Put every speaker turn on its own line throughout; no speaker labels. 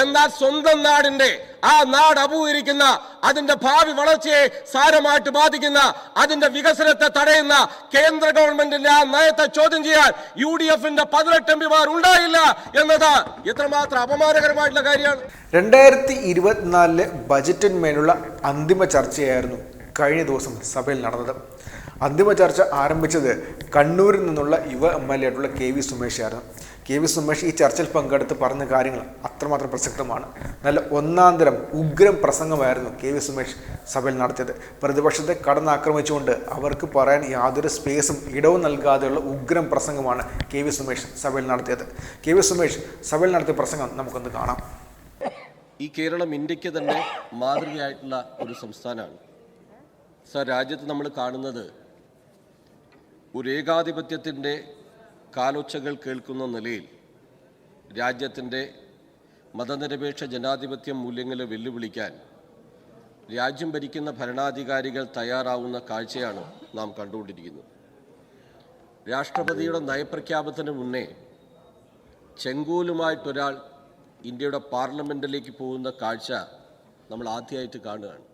എന്നാൽ സ്വന്തം നാടിന്റെ ആ നാട് അപൂരിക്കുന്ന അതിന്റെ ഭാവി വളർച്ചയെ സാരമായിട്ട് ബാധിക്കുന്ന അതിന്റെ വികസനത്തെ തടയുന്ന കേന്ദ്ര ഗവൺമെന്റിന്റെ ആ നയത്തെ ചോദ്യം ചെയ്യാൻ യു ഡി എഫിന്റെ പതിനെട്ട് എം പിമാർ ഉണ്ടായില്ല എന്നത് എത്രമാത്രം അപമാനകരമായിട്ടുള്ള കാര്യമാണ്.
രണ്ടായിരത്തി ഇരുപത്തിനാലിലെ ബജറ്റിന്മേലുള്ള അന്തിമ ചർച്ചയായിരുന്നു കഴിഞ്ഞ ദിവസം സഭയിൽ നടന്നത്. അന്തിമ ചർച്ച ആരംഭിച്ചത് കണ്ണൂരിൽ നിന്നുള്ള യുവ എം എൽ എ ആയിട്ടുള്ള കെ വി സുമേഷ് ആയിരുന്നു. കെ വി സുമേഷ് ഈ ചർച്ചയിൽ പങ്കെടുത്ത് പറഞ്ഞ കാര്യങ്ങൾ അത്രമാത്രം പ്രസക്തമാണ്. നല്ല ഒന്നാന്തരം ഉഗ്രം പ്രസംഗമായിരുന്നു കെ വി സുമേഷ് സഭയിൽ നടത്തിയത്. പ്രതിപക്ഷത്തെ കടന്നാക്രമിച്ചുകൊണ്ട് അവർക്ക് പറയാൻ യാതൊരു സ്പേസും ഇടവും നൽകാതെയുള്ള ഉഗ്രം പ്രസംഗമാണ് കെ വി സുമേഷ് സഭയിൽ നടത്തിയത്. കെ വി സുമേഷ് സഭയിൽ നടത്തിയ പ്രസംഗം നമുക്കൊന്ന് കാണാം.
ഈ കേരളം ഇന്ത്യയ്ക്ക് തന്നെ മാതൃകയായിട്ടുള്ള ഒരു സംസ്ഥാനമാണ്. സർ രാജ്യത്ത് നമ്മൾ കാണുന്നത് ഒരു ഏകാധിപത്യത്തിന്റെ കാലൊച്ചകൾ കേൾക്കുന്ന നിലയിൽ രാജ്യത്തിന്റെ മതനിരപേക്ഷ ജനാധിപത്യ മൂല്യങ്ങളെ വെല്ലുവിളിക്കാൻ രാജ്യം ഭരിക്കുന്ന ഭരണാധികാരികൾ തയ്യാറാവുന്ന കാഴ്ചയാണ് നാം കണ്ടുകൊണ്ടിരിക്കുന്നത്. രാഷ്ട്രപതിയുടെ നയപ്രഖ്യാപനത്തിന് മുന്നേ ചെങ്കോലുമായിട്ടൊരാൾ ഇന്ത്യയുടെ പാർലമെന്റിലേക്ക് പോകുന്ന കാഴ്ച നമ്മൾ ആദ്യമായിട്ട് കാണുകയാണ്.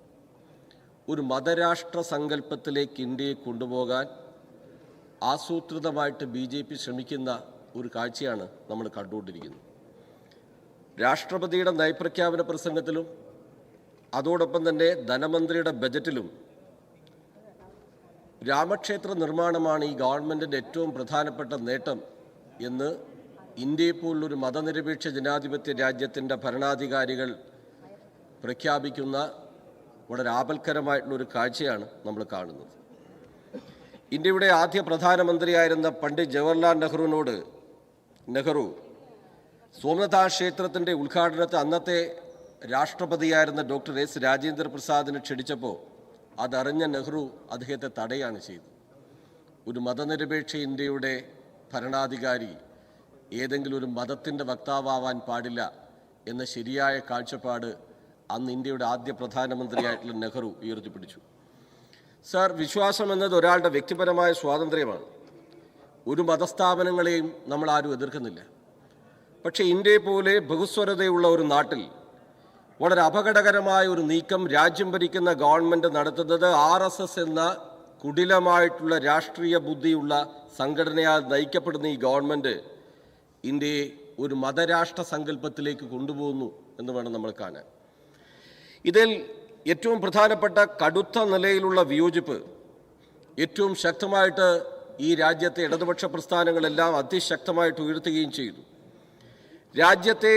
ഒരു മതരാഷ്ട്ര സങ്കല്പത്തിലേക്ക് ഇന്ത്യയെ കൊണ്ടുപോകാൻ ആസൂത്രിതമായിട്ട് ബി ജെ പി ശ്രമിക്കുന്ന ഒരു കാഴ്ചയാണ് നമ്മൾ കണ്ടുകൊണ്ടിരിക്കുന്നത്. രാഷ്ട്രപതിയുടെ നയപ്രഖ്യാപന പ്രസംഗത്തിലും അതോടൊപ്പം തന്നെ ധനമന്ത്രിയുടെ ബജറ്റിലും രാമക്ഷേത്ര നിർമ്മാണമാണ് ഈ ഗവൺമെന്റിന്റെ ഏറ്റവും പ്രധാനപ്പെട്ട നേട്ടം എന്ന് ഇന്ത്യയെ പോലുള്ളൊരു മതനിരപേക്ഷ ജനാധിപത്യ രാജ്യത്തിന്റെ ഭരണാധികാരികൾ പ്രഖ്യാപിക്കുന്ന വളരെ ആപൽക്കരമായിട്ടുള്ളൊരു കാഴ്ചയാണ് നമ്മൾ കാണുന്നത്. ഇന്ത്യയുടെ ആദ്യ പ്രധാനമന്ത്രിയായിരുന്ന പണ്ഡിറ്റ് ജവഹർലാൽ നെഹ്റുവിനോട് നെഹ്റു സോമനാഥ ക്ഷേത്രത്തിന്റെ ഉദ്ഘാടനത്തെ അന്നത്തെ രാഷ്ട്രപതിയായിരുന്ന ഡോക്ടർ എസ് രാജേന്ദ്ര പ്രസാദിന് ക്ഷണിച്ചപ്പോൾ അതറിഞ്ഞ നെഹ്റു അദ്ദേഹത്തെ തടയാണ് ചെയ്തത്. ഒരു മതനിരപേക്ഷ ഇന്ത്യയുടെ ഭരണാധികാരി ഏതെങ്കിലും ഒരു മതത്തിന്റെ വക്താവാൻ പാടില്ല എന്ന ശരിയായ കാഴ്ചപ്പാട് അന്ന് ഇന്ത്യയുടെ ആദ്യ പ്രധാനമന്ത്രിയായിട്ടുള്ള നെഹ്റു ഉയർത്തിപ്പിടിച്ചു. സാർ വിശ്വാസം എന്നത് ഒരാളുടെ വ്യക്തിപരമായ സ്വാതന്ത്ര്യമാണ്. ഒരു മതസ്ഥാപനങ്ങളെയും നമ്മൾ ആരും എതിർക്കുന്നില്ല. പക്ഷേ ഇന്ത്യയെ പോലെ ബഹുസ്വരതയുള്ള ഒരു നാട്ടിൽ വളരെ അപകടകരമായ ഒരു നീക്കം രാജ്യം ഭരിക്കുന്ന ഗവൺമെന്റ് നടത്തുന്നത് ആർ എസ് എസ് എന്ന കുടിലമായിട്ടുള്ള രാഷ്ട്രീയ ബുദ്ധിയുള്ള സംഘടനയാൽ നയിക്കപ്പെടുന്ന ഈ ഗവൺമെന്റ് ഇന്ത്യയെ ഒരു മതരാഷ്ട്ര സങ്കല്പത്തിലേക്ക് കൊണ്ടുപോകുന്നു എന്ന് വേണം നമ്മൾ കാണാൻ. ഇതിൽ ഏറ്റവും പ്രധാനപ്പെട്ട കടുത്ത നിലയിലുള്ള വിയോജിപ്പ് ഏറ്റവും ശക്തമായിട്ട് ഈ രാജ്യത്തെ ഇടതുപക്ഷ പ്രസ്ഥാനങ്ങളെല്ലാം അതിശക്തമായിട്ട് ഉയർത്തുകയും ചെയ്തു. രാജ്യത്തെ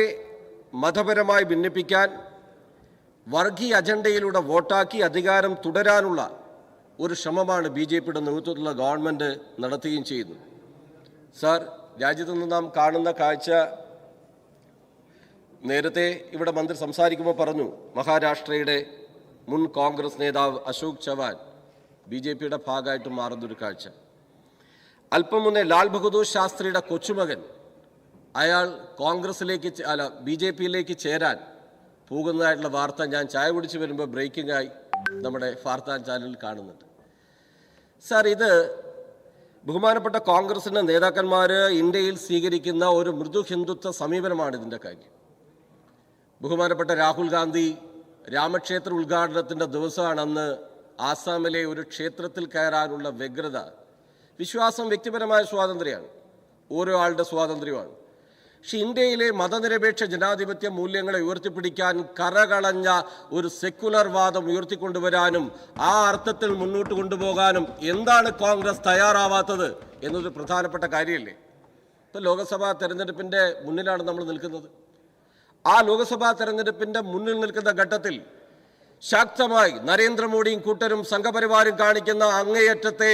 മതപരമായി ഭിന്നിപ്പിക്കാൻ വർഗീയ അജണ്ടയിലൂടെ വോട്ടാക്കി അധികാരം തുടരാനുള്ള ഒരു ശ്രമമാണ് ബി ജെ പിയുടെ നേതൃത്വത്തിലുള്ള ഗവൺമെന്റ് നടത്തുകയും ചെയ്യുന്നു. സാർ രാജ്യത്തു നിന്ന് നാം കാണുന്ന കാഴ്ച നേരത്തെ ഇവിടെ മന്ത്രി സംസാരിക്കുമ്പോൾ പറഞ്ഞു മഹാരാഷ്ട്രയുടെ മുൻ കോൺഗ്രസ് നേതാവ് അശോക് ചവാൻ ബി ജെ പിയുടെ ഭാഗമായിട്ട് മാറുന്നൊരു കാഴ്ച. അല്പം മുന്നേ ലാൽ ബഹദൂർ ശാസ്ത്രിയുടെ കൊച്ചുമകൻ അയാൾ കോൺഗ്രസിലേക്ക് അല്ല ബി ജെ പിയിലേക്ക് ചേരാൻ പോകുന്നതായിട്ടുള്ള വാർത്ത ഞാൻ ചായ കുടിച്ച് വരുമ്പോൾ ബ്രേക്കിംഗ് ആയി നമ്മുടെ വാർത്താ ചാനലിൽ കാണുന്നുണ്ട്. സാർ ഇത് ബഹുമാനപ്പെട്ട കോൺഗ്രസിന്റെ നേതാക്കന്മാർ ഇന്ത്യയിൽ സ്വീകരിക്കുന്ന ഒരു മൃദു ഹിന്ദുത്വ സമീപനമാണ് ഇതിന്റെ കാര്യം. ബഹുമാനപ്പെട്ട രാഹുൽ ഗാന്ധി രാമക്ഷേത്ര ഉദ്ഘാടനത്തിന്റെ ദിവസമാണ് അന്ന് ആസാമിലെ ഒരു ക്ഷേത്രത്തിൽ കയറാനുള്ള വ്യഗ്രത. വിശ്വാസം വ്യക്തിപരമായ സ്വാതന്ത്ര്യമാണ്. ഓരോ ആളുടെ സ്വാതന്ത്ര്യമാണ്. പക്ഷെ ഇന്ത്യയിലെ മതനിരപേക്ഷ ജനാധിപത്യ മൂല്യങ്ങളെ ഉയർത്തിപ്പിടിക്കാൻ കറകളഞ്ഞ ഒരു സെക്യുലർ വാദം ഉയർത്തിക്കൊണ്ടുവരാനും ആ അർത്ഥത്തിൽ മുന്നോട്ട് കൊണ്ടുപോകാനും എന്താണ് കോൺഗ്രസ് തയ്യാറാവാത്തത് എന്നൊരു പ്രധാനപ്പെട്ട കാര്യമല്ലേ? ഇപ്പം ലോക്സഭാ തെരഞ്ഞെടുപ്പിന്റെ മുന്നിലാണ് നമ്മൾ നിൽക്കുന്നത്. ആ ലോക്സഭാ തെരഞ്ഞെടുപ്പിന്റെ മുന്നിൽ നിൽക്കുന്ന ഘട്ടത്തിൽ ശക്തമായി നരേന്ദ്രമോദിയും കൂട്ടരും സംഘപരിവാരും കാണിക്കുന്ന അങ്ങേയറ്റത്തെ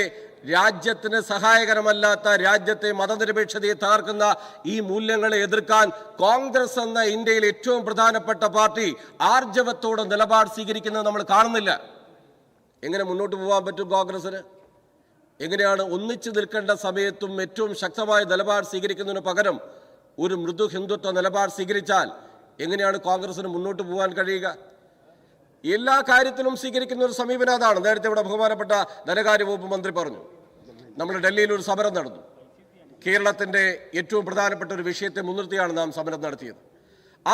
രാജ്യത്തിന് സഹായകരമല്ലാത്ത രാജ്യത്തെ മതനിരപേക്ഷതയെ തകർക്കുന്ന ഈ മൂല്യങ്ങളെ എതിർക്കാൻ കോൺഗ്രസ് എന്ന ഇന്ത്യയിൽ ഏറ്റവും പ്രധാനപ്പെട്ട പാർട്ടി ആർജവത്തോടെ നിലപാട് സ്വീകരിക്കുന്നത് നമ്മൾ കാണുന്നില്ല. എങ്ങനെ മുന്നോട്ട് പോകാൻ പറ്റും കോൺഗ്രസിന് എങ്ങനെയാണ് ഒന്നിച്ചു നിൽക്കേണ്ട സമയത്തും ഏറ്റവും ശക്തമായ നിലപാട് സ്വീകരിക്കുന്നതിന് പകരം ഒരു മൃദു ഹിന്ദുത്വ നിലപാട് സ്വീകരിച്ചാൽ എങ്ങനെയാണ് കോൺഗ്രസിന് മുന്നോട്ട് പോകാൻ കഴിയുക? എല്ലാ കാര്യത്തിലും സ്വീകരിക്കുന്ന ഒരു സമീപനം അതാണ്. നേരത്തെ ഇവിടെ ബഹുമാനപ്പെട്ട ധനകാര്യ വകുപ്പ് മന്ത്രി പറഞ്ഞു നമ്മൾ ഡൽഹിയിൽ ഒരു സമരം നടന്നു. കേരളത്തിന്റെ ഏറ്റവും പ്രധാനപ്പെട്ട ഒരു വിഷയത്തെ മുൻനിർത്തിയാണ് നാം സമരം നടത്തിയത്.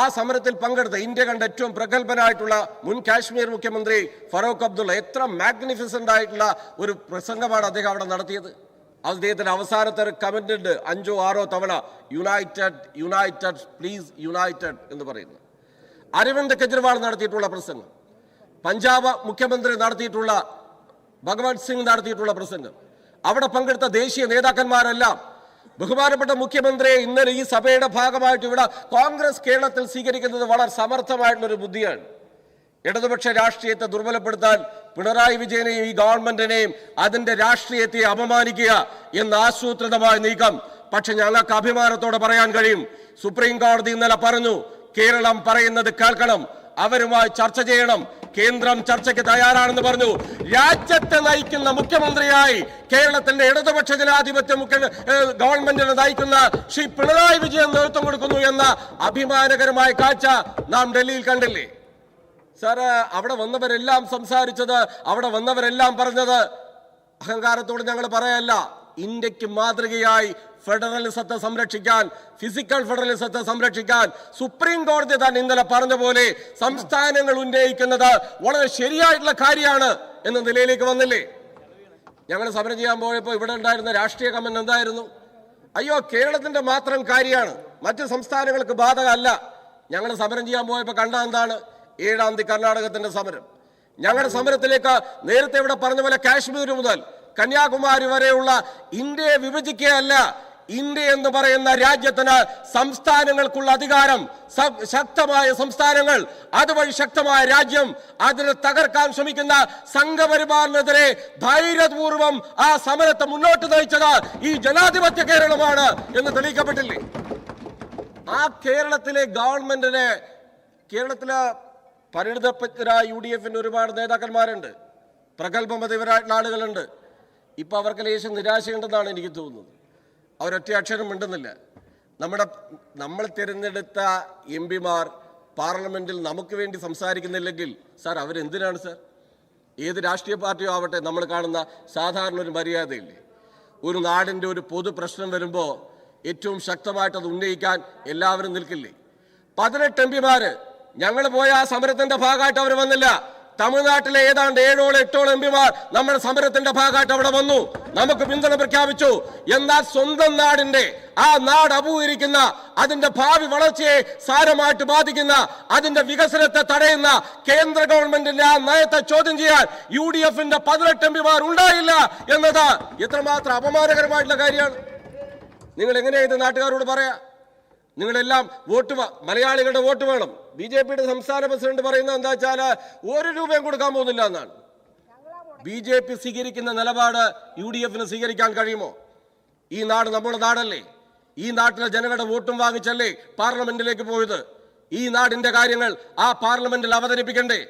ആ സമരത്തിൽ പങ്കെടുത്ത ഇന്ത്യ കണ്ട ഏറ്റവും പ്രഗത്ഭനായിട്ടുള്ള മുൻ കാശ്മീർ മുഖ്യമന്ത്രി ഫറൂഖ് അബ്ദുള്ള എത്ര മാഗ്നിഫിസന്റ് ആയിട്ടുള്ള ഒരു പ്രസംഗമാണ് അദ്ദേഹം അവിടെ നടത്തിയത്. അദ്ദേഹത്തിന്റെ അവസാനത്തെ ഒരു കമന്റ് ഉണ്ട്. അഞ്ചോ ആറോ തവണ യുണൈറ്റഡ് യുണൈറ്റഡ് പ്ലീസ് യുണൈറ്റഡ് എന്ന് പറയുന്നു അരവിന്ദ് കെജ്രിവാൾ നടത്തിയിട്ടുള്ള പ്രസംഗം. പഞ്ചാബ് മുഖ്യമന്ത്രി നടത്തിയിട്ടുള്ള ഭഗവത് സിംഗ് നടത്തിയിട്ടുള്ള പ്രസംഗം. അവിടെ പങ്കെടുത്ത ദേശീയ നേതാക്കന്മാരെല്ലാം ബഹുമാനപ്പെട്ട മുഖ്യമന്ത്രിയെ ഇന്നലെ ഈ സഭയുടെ ഭാഗമായിട്ട് ഇവിടെ കോൺഗ്രസ് കേരളത്തിൽ സ്വീകരിക്കുന്നത് വളരെ സമർത്ഥമായിട്ടുള്ള ഒരു ബുദ്ധിയാണ്. ഇടതുപക്ഷ രാഷ്ട്രീയത്തെ ദുർബലപ്പെടുത്താൻ പിണറായി വിജയനെയും ഈ ഗവൺമെന്റിനെയും അതിന്റെ രാഷ്ട്രീയത്തെ അപമാനിക്കുക എന്ന ആസൂത്രിതമായ നീക്കം. പക്ഷെ ഞങ്ങൾക്ക് അഭിമാനത്തോടെ പറയാൻ കഴിയും. സുപ്രീം കോടതി ഇന്നലെ പറഞ്ഞു കേരളം പറയുന്നത് കേൾക്കണം അവരുമായി ചർച്ച ചെയ്യണം കേന്ദ്രം ചർച്ചയ്ക്ക് തയ്യാറാണെന്ന് പറഞ്ഞു. രാജ്യത്തെ നയിക്കുന്ന മുഖ്യമന്ത്രിയായി കേരളത്തിന്റെ ഇടതുപക്ഷ ജനാധിപത്യ മുഖ്യ ഗവൺമെന്റിനെ നയിക്കുന്ന ശ്രീ പിണറായി വിജയൻ നേതൃത്വം കൊടുക്കുന്നു എന്ന അഭിമാനകരമായ കാഴ്ച നാം ഡൽഹിയിൽ കണ്ടില്ലേ? സാറ് അവിടെ വന്നവരെല്ലാം സംസാരിച്ചത് അവിടെ വന്നവരെല്ലാം പറഞ്ഞത് അഹങ്കാരത്തോട് ഞങ്ങൾ പറയല്ല. ഇന്ത്യയ്ക്ക് മാതൃകയായി ഫെഡറലിസത്തെ സംരക്ഷിക്കാൻ ഫിസിക്കൽ ഫെഡറലിസത്തെ സംരക്ഷിക്കാൻ സുപ്രീം കോടതി താൻ ഇന്നലെ പറഞ്ഞ പോലെ സംസ്ഥാനങ്ങൾ ഉന്നയിക്കുന്നത് വളരെ ശരിയായിട്ടുള്ള കാര്യമാണ് എന്ന നിലയിലേക്ക് വന്നില്ലേ? ഞങ്ങൾ സമരം ചെയ്യാൻ പോയപ്പോൾ ഇവിടെ ഉണ്ടായിരുന്ന രാഷ്ട്രീയ കമ്മൻ എന്തായിരുന്നു? അയ്യോ കേരളത്തിന്റെ മാത്രം കാര്യമാണ്. മറ്റ് സംസ്ഥാനങ്ങൾക്ക് ബാധകമല്ല. ഞങ്ങൾ സമരം ചെയ്യാൻ പോയപ്പോൾ കണ്ട എന്താണ്? ഏഴാം തീയതി കർണാടകത്തിന്റെ സമരം. ഞങ്ങളുടെ സമരത്തിലേക്ക് നേരത്തെ ഇവിടെ പറഞ്ഞ പോലെ കാശ്മീർ മുതൽ കന്യാകുമാരി വരെയുള്ള ഇന്ത്യയെ വിഭജിക്കുകയല്ല ഇന്ത്യ എന്ന് പറയുന്ന രാജ്യത്തിന് സംസ്ഥാനങ്ങൾക്കുള്ള അധികാരം ശക്തമായ സംസ്ഥാനങ്ങൾ അതുവഴി ശക്തമായ രാജ്യം അതിനെ തകർക്കാൻ ശ്രമിക്കുന്ന സംഘപരിവാറിനെതിരെ ധൈര്യപൂർവം ആ സമരത്തെ മുന്നോട്ട് നയിച്ചത് ഈ ജനാധിപത്യ കേരളമാണ് എന്ന് തെളിയിക്കപ്പെട്ടില്ലേ? ആ കേരളത്തിലെ ഗവൺമെന്റിനെ കേരളത്തിലെ പരിണിതരായ യു ഡി എഫിന് ഒരുപാട് നേതാക്കന്മാരുണ്ട്. പ്രഗത്ഭമതിവരായിട്ടുള്ള ആളുകളുണ്ട്. ഇപ്പോൾ അവർക്ക് ലേശം നിരാശയുണ്ടെന്നാണ് എനിക്ക് തോന്നുന്നത്. അവരൊറ്റ അക്ഷരം മിണ്ടുന്നില്ല. നമ്മുടെ നമ്മൾ തിരഞ്ഞെടുത്ത എം പിമാർ പാർലമെന്റിൽ നമുക്ക് വേണ്ടി സംസാരിക്കുന്നില്ലെങ്കിൽ സാർ അവരെന്തിനാണ് സാർ? ഏത് രാഷ്ട്രീയ പാർട്ടിയോ ആവട്ടെ നമ്മൾ കാണുന്ന സാധാരണ ഒരു മര്യാദയില്ലേ? ഒരു നാടിന്റെ ഒരു പൊതു പ്രശ്നം വരുമ്പോൾ ഏറ്റവും ശക്തമായിട്ട് അത് ഉന്നയിക്കാൻ എല്ലാവരും നിൽക്കില്ലേ? പതിനെട്ട് എം പിമാര് ഞങ്ങൾ പോയ ആ സമരത്തിന്റെ ഭാഗമായിട്ട് അവർ വന്നില്ല. തമിഴ്നാട്ടിലെ ഏതാണ്ട് ഏഴോളം എട്ടോളം എം പിമാർ നമ്മുടെ സമരത്തിന്റെ ഭാഗമായിട്ട് അവിടെ വന്നു. നമുക്ക് പിന്തുണ പ്രഖ്യാപിച്ചു. എന്നാൽ സ്വന്തം നാടിന്റെ ആ നാട് അപൂരിക്കുന്ന അതിന്റെ ഭാവി വളർച്ചയെ സാരമായിട്ട് ബാധിക്കുന്ന അതിന്റെ വികസനത്തെ തടയുന്ന കേന്ദ്ര ഗവൺമെന്റിന്റെ ആ നയത്തെ ചോദ്യം ചെയ്യാൻ യു ഡി എഫിന്റെ പതിനെട്ട് എം പിമാർ ഉണ്ടായില്ല എന്നത് എത്രമാത്രം അപമാനകരമായിട്ടുള്ള കാര്യമാണ്. നിങ്ങൾ എങ്ങനെയാണ് ഇത് നാട്ടുകാരോട് പറയാ? നിങ്ങളെല്ലാം വോട്ട് മലയാളികളുടെ വോട്ട് വേണം. ബി ജെ പിയുടെ സംസ്ഥാന പ്രസിഡന്റ് പറയുന്നത് എന്താ വെച്ചാൽ ഒരു രൂപയും കൊടുക്കാൻ പോകുന്നില്ല എന്നാണ്. ബി ജെ പി സ്വീകരിക്കുന്ന നിലപാട് യു ഡി എഫിന് സ്വീകരിക്കാൻ കഴിയുമോ? ഈ നാട് നമ്മുടെ നാടല്ലേ? ഈ നാട്ടിലെ ജനങ്ങളുടെ വോട്ടും വാങ്ങിച്ചല്ലേ പാർലമെന്റിലേക്ക് പോയത്? ഈ നാടിന്റെ കാര്യങ്ങൾ ആ പാർലമെന്റിൽ അവതരിപ്പിക്കണ്ടേ?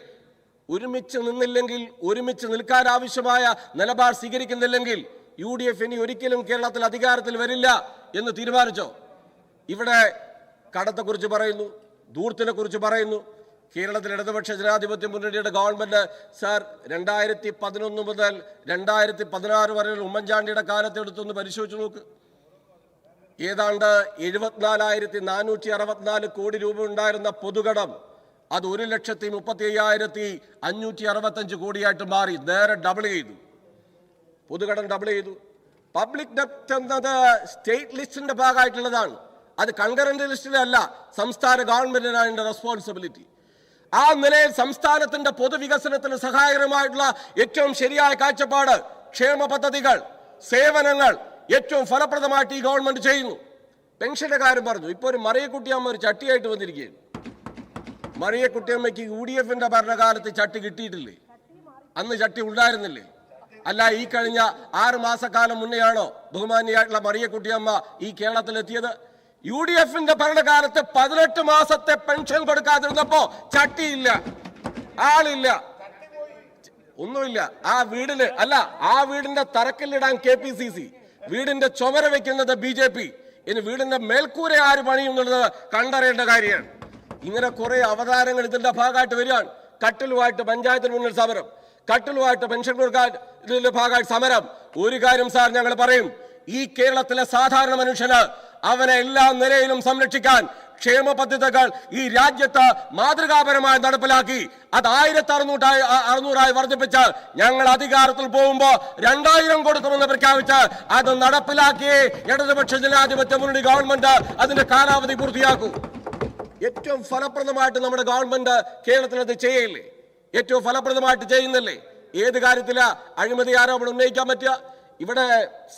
ഒരുമിച്ച് നിന്നില്ലെങ്കിൽ ഒരുമിച്ച് നിൽക്കാൻ ആവശ്യമായ നിലപാട് സ്വീകരിക്കുന്നില്ലെങ്കിൽ യു ഡി എഫ് ഇനി ഒരിക്കലും കേരളത്തിൽ അധികാരത്തിൽ വരില്ല എന്ന് തീരുമാനിച്ചോ? ഇവിടെ കടത്തെക്കുറിച്ച് പറയുന്നു. ദൂർത്തിനെ കുറിച്ച് പറയുന്നു. കേരളത്തിൽ ഇടതുപക്ഷ ജനാധിപത്യ മുന്നണിയുടെ ഗവൺമെന്റ് സാർ രണ്ടായിരത്തി പതിനൊന്ന് മുതൽ രണ്ടായിരത്തി പതിനാറ് വരെയുള്ള ഉമ്മൻചാണ്ടിയുടെ കാലത്ത് എടുത്തൊന്ന് പരിശോധിച്ചു നോക്ക്. ഏതാണ്ട് എഴുപത്തിനാലായിരത്തി നാനൂറ്റി അറുപത്തിനാല് കോടി രൂപ ഉണ്ടായിരുന്ന പൊതുകടം അത് ഒരു ലക്ഷത്തി മുപ്പത്തി അയ്യായിരത്തി അഞ്ഞൂറ്റി അറുപത്തഞ്ച് കോടിയായിട്ട് മാറി. നേരെ ഡബിൾ ചെയ്തു. പൊതുകടം ഡബിൾ ചെയ്തു. പബ്ലിക് ഡെപ്റ്റ് എന്നത് സ്റ്റേറ്റ് ലിസ്റ്റിന്റെ ഭാഗമായിട്ടുള്ളതാണ്. അത് കൺകറന്റ് ലിസ്റ്റിലല്ല സംസ്ഥാന ഗവൺമെന്റിനാണ് അതിന്റെ റെസ്പോൺസിബിലിറ്റി ആ നിലയിൽ സംസ്ഥാനത്തിന്റെ പൊതുവികസനത്തിന് സഹായകരമായിട്ടുള്ള ഏറ്റവും ശരിയായ കാഴ്ചപ്പാട് ക്ഷേമ പദ്ധതികൾ സേവനങ്ങൾ ഏറ്റവും ഫലപ്രദമായിട്ട് ഈ ഗവൺമെന്റ് ചെയ്യുന്നു. പെൻഷന്റെ കാര്യം പറഞ്ഞു. ഇപ്പോൾ ഒരു മറിയക്കുട്ടിയമ്മ ഒരു ചട്ടിയായിട്ട് വന്നിരിക്കുകയാണ്. മറിയക്കുട്ടിയമ്മയ്ക്ക് യു ഡി എഫിന്റെ ഭരണകാലത്ത് ചട്ടി കിട്ടിയിട്ടില്ലേ? അന്ന് ചട്ടി ഉണ്ടായിരുന്നില്ലേ? അല്ല ഈ കഴിഞ്ഞ ആറ് മാസക്കാലം മുന്നെയാണോ ബഹുമാനിയായിട്ടുള്ള മറിയക്കുട്ടിയമ്മ ഈ കേരളത്തിലെത്തിയത്? യു ഡി എഫിന്റെ ഭരണകാലത്ത് പതിനെട്ട് മാസത്തെ പെൻഷൻ കൊടുക്കാതിരുന്നപ്പോ ചട്ടിയില്ല ആളില്ല. ഒന്നുമില്ല. ആ വീടിന് അല്ല ആ വീടിന്റെ തറക്കല്ലിടാൻ കെ പി സി സി വീടിന്റെ ചുമര വെക്കുന്നത് ബി ജെ പി. ഇനി വീടിന്റെ മേൽക്കൂര ആര് പണിയുന്നുള്ളത് കണ്ടറിയേണ്ട കാര്യമാണ്. ഇങ്ങനെ കുറെ അവതാരങ്ങൾ ഇതിന്റെ ഭാഗമായിട്ട് വരികയാണ്. കട്ടിലുമായിട്ട് പഞ്ചായത്തിന് മുന്നിൽ സമരം. കട്ടിലുമായിട്ട് പെൻഷൻ കൊടുക്കാൻ ഇതിന്റെ ഭാഗമായിട്ട് സമരം. ഒരു കാര്യം സാർ ഞങ്ങൾ പറയും. ഈ കേരളത്തിലെ സാധാരണ മനുഷ്യന് അവനെ എല്ലാ നിലയിലും സംരക്ഷിക്കാൻ ക്ഷേമ പദ്ധതികൾ ഈ രാജ്യത്ത് മാതൃകാപരമായി നടപ്പിലാക്കി. അത് ആയിരത്തി അറുന്നൂറ്റായി അറുന്നൂറായി വർദ്ധിപ്പിച്ച് ഞങ്ങൾ അധികാരത്തിൽ പോകുമ്പോൾ രണ്ടായിരം കൊടുക്കുമെന്ന് പ്രഖ്യാപിച്ച് അത് നടപ്പിലാക്കി ഇടതുപക്ഷ ജനാധിപത്യ മുന്നണി ഗവൺമെന്റ് അതിന്റെ കാലാവധി പൂർത്തിയാക്കൂ. ഏറ്റവും ഫലപ്രദമായിട്ട് നമ്മുടെ ഗവൺമെന്റ് കേരളത്തിൽ അത് ചെയ്യില്ലേ ഏറ്റവും ഫലപ്രദമായിട്ട് ചെയ്യുന്നില്ലേ? ഏത് കാര്യത്തിലാ അഴിമതി ആരോപണം ഉന്നയിക്കാൻ പറ്റുക? ഇവിടെ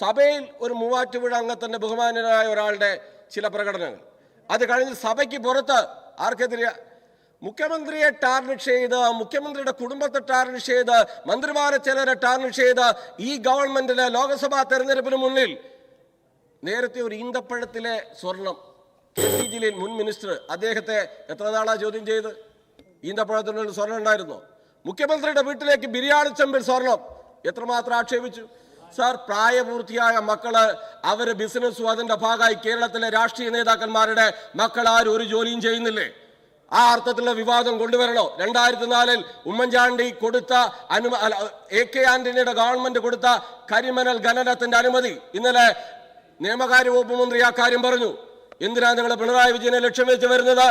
സഭയിൽ ഒരു മൂവാറ്റുപുഴ അംഗത്തിന്റെ ബഹുമാനനായ ഒരാളുടെ ചില പ്രകടനങ്ങൾ. അത് കഴിഞ്ഞ് സഭയ്ക്ക് പുറത്ത് ആർക്കെതിരെ മുഖ്യമന്ത്രിയെ ടാർണിഷ് ചെയ്ത് മുഖ്യമന്ത്രിയുടെ കുടുംബത്തെ ടാർണിഷ് ചെയ്ത് മന്ത്രിമാരെ ചിലരെ ടാർണിഷ് ചെയ്ത് ഈ ഗവൺമെന്റിലെ ലോക്സഭാ തെരഞ്ഞെടുപ്പിന് മുന്നിൽ നേരത്തെ ഒരു ഈന്തപ്പഴത്തിലെ സ്വർണം ജലീൽ മുൻ മിനിസ്റ്റർ അദ്ദേഹത്തെ എത്ര നാളാ ചോദ്യം ചെയ്ത്? ഈന്തപ്പഴത്തിനുള്ളിൽ സ്വർണം ഉണ്ടായിരുന്നു? മുഖ്യമന്ത്രിയുടെ വീട്ടിലേക്ക് ബിരിയാണി ചെമ്പിൽ സ്വർണം എത്രമാത്രം ആക്ഷേപിച്ചു? സാർ പ്രായപൂർത്തിയായ മക്കൾ അവർ ബിസിനസ്സും അതിന്റെ ഭാഗമായി കേരളത്തിലെ രാഷ്ട്രീയ നേതാക്കന്മാരുടെ മക്കൾ ആരും ഒരു ജോലിയും ചെയ്യുന്നില്ലേ? ആ അർത്ഥത്തിലുള്ള വിവാദം കൊണ്ടുവരണോ? രണ്ടായിരത്തി നാലിൽ ഉമ്മൻചാണ്ടി കൊടുത്ത അനുമ എ കെ ആന്റണിയുടെ ഗവൺമെന്റ് കൊടുത്ത കരിമണൽ ഖനനത്തിന്റെ അനുമതി. ഇന്നലെ നിയമകാര്യ വകുപ്പ് മന്ത്രി ആ കാര്യം പറഞ്ഞു. എന്തിനാ നിങ്ങൾ പിണറായി വിജയനെ ലക്ഷ്യം വെച്ച് വരുന്നത്?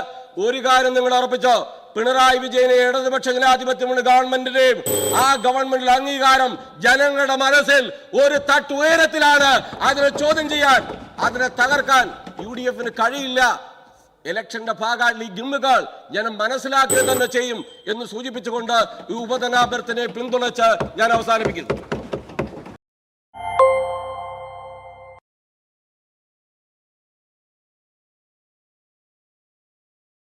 ഒരു കാര്യം നിങ്ങൾ ഉറപ്പിച്ചോ? പിണറായി വിജയനെ ഇടതുപക്ഷ ജനാധിപത്യമുള്ള ഗവൺമെന്റിന്റെയും ആ ഗവൺമെന്റിൽ അംഗീകാരം ജനങ്ങളുടെ മനസ്സിൽ ഒരു തട്ട് ഉയരത്തിലാണ്. അതിനെ ചോദ്യം ചെയ്യാൻ അതിനെ തകർക്കാൻ യു ഡി എഫിന് കഴിയില്ല. ഇലക്ഷന്റെ ഭാഗമായിട്ടുള്ള ഈ ഗിമ്മുകൾ ഞാൻ മനസ്സിലാക്കുക തന്നെ ചെയ്യും എന്ന് സൂചിപ്പിച്ചുകൊണ്ട് ഈ ഉപധനാഭ്യർത്ഥനയെ പിന്തുണച്ച് ഞാൻ അവസാനിപ്പിക്കുന്നു.